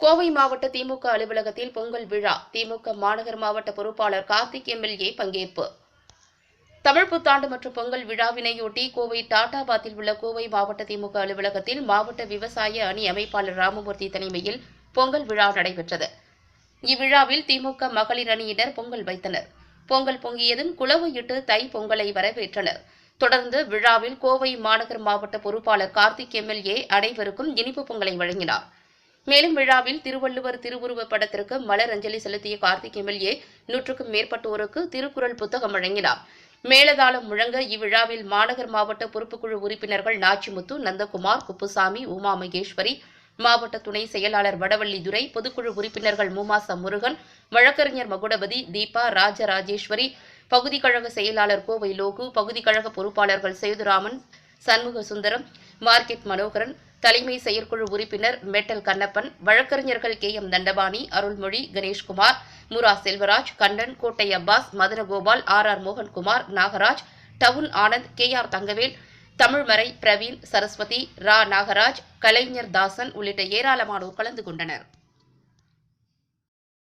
கோவை மாவட்ட திமுக அலுவலகத்தில் பொங்கல் விழா. திமுக மாநகர் மாவட்ட பொறுப்பாளர் கார்த்திக் எம்எல்ஏ பங்கேற்பு. தமிழ் புத்தாண்டு மற்றும் பொங்கல் விழாவினையொட்டி கோவை டாட்டாபாத்தில் உள்ள கோவை மாவட்ட திமுக அலுவலகத்தில் மாவட்ட விவசாய அணி அமைப்பாளர் ராமமூர்த்தி தலைமையில் பொங்கல் விழா நடைபெற்றது. இவ்விழாவில் திமுக மகளிர் அணியினர் பொங்கல் வைத்தனர். பொங்கல் பொங்கியதும் குளவையிட்டு தை பொங்கலை வரவேற்றனர். தொடர்ந்து விழாவில் கோவை மாநகர் மாவட்ட பொறுப்பாளர் கார்த்திக் எம்எல்ஏ அனைவருக்கும் இனிப்பு பொங்கலை வழங்கினார். மேலும் விழாவில் திருவள்ளுவர் திருவுருவப் படத்திற்கு மலர் அஞ்சலி செலுத்திய கார்த்திக் எம்எல்ஏ நூற்றுக்கும் மேற்பட்டோருக்கு திருக்குறள் புத்தகம் வழங்கினார். மேலதாளம் முழங்க இவ்விழாவில் மாநகர் மாவட்ட பொறுப்புக்குழு உறுப்பினர்கள் நாச்சிமுத்து நந்தகுமார் குப்புசாமி உமா மகேஸ்வரி மாவட்ட துணை செயலாளர் வடவள்ளி துரை பொதுக்குழு உறுப்பினர்கள் மூமாச முருகன் வழக்கறிஞர் மகுடபதி தீபா ராஜராஜேஸ்வரி பகுதி கழக செயலாளர் கோவை லோகு பகுதி கழக பொறுப்பாளர்கள் சேதுராமன் சண்முக சுந்தரம் மார்க்கெட் மனோகரன் தலைமை செயற்குழு உறுப்பினர் மெட்டல் கண்ணப்பன் வழக்கறிஞர்கள் K M Dhandapani Arulmozhi Ganeshkumar Mura Selvaraj Kannan Kottai Abbas Madhanagopal R R Mohankumar Nagaraj town Anand K R Thangavel Tamilmarai Praveen Saraswathi Ra Nagaraj Kalaignar Dasan உள்ளிட்ட ஏராளமானோர் கலந்து கொண்டனர்.